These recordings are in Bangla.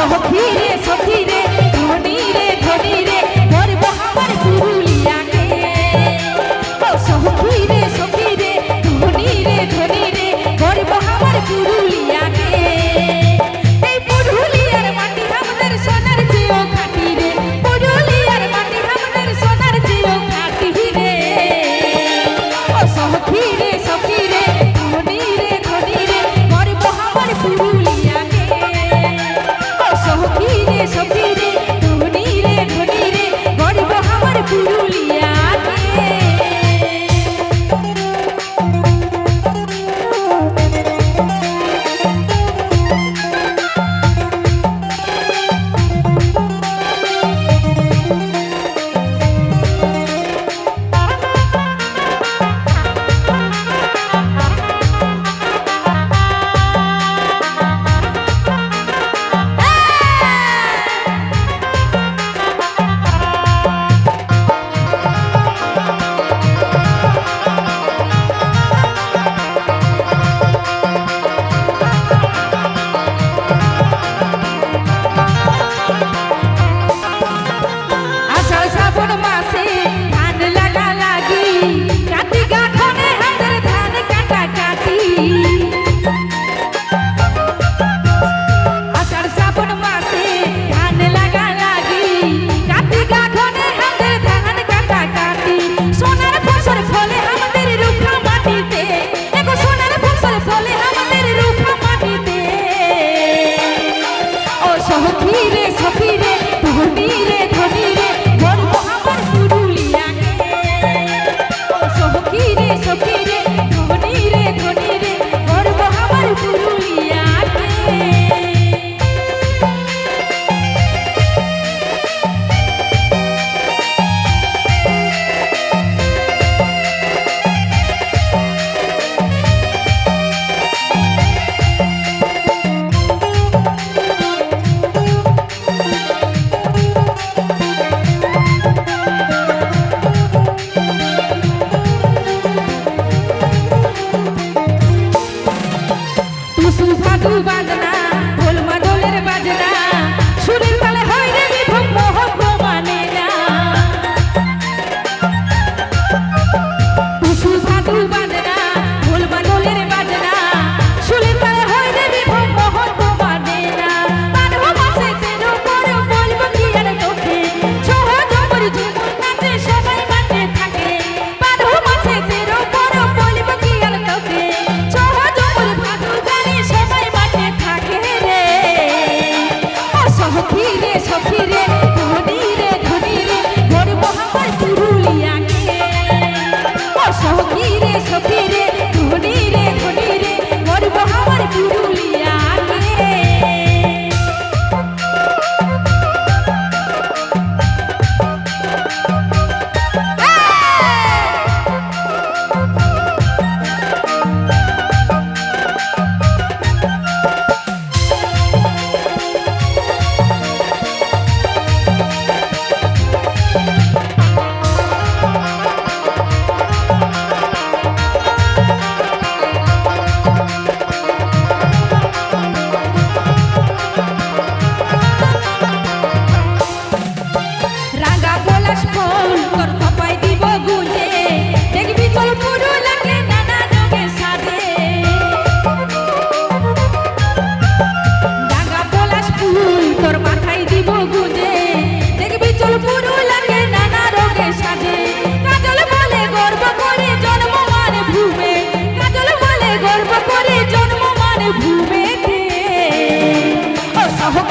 সখী রে সখী রে ধনী রে ধনী রে ধরব আমার পুরুলিয়াকে। সখী রে সখী রে ধনী রে ধনী রে ধরব আমার পুরুলিয়া রে সখী রে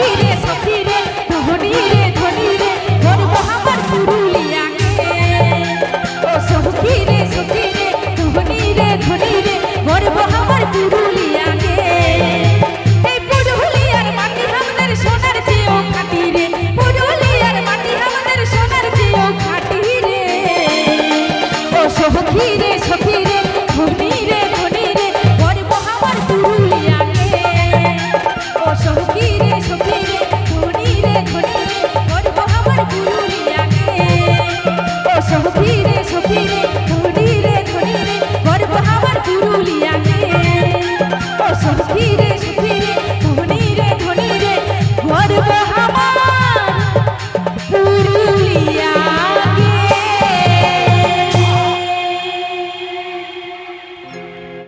ফিরে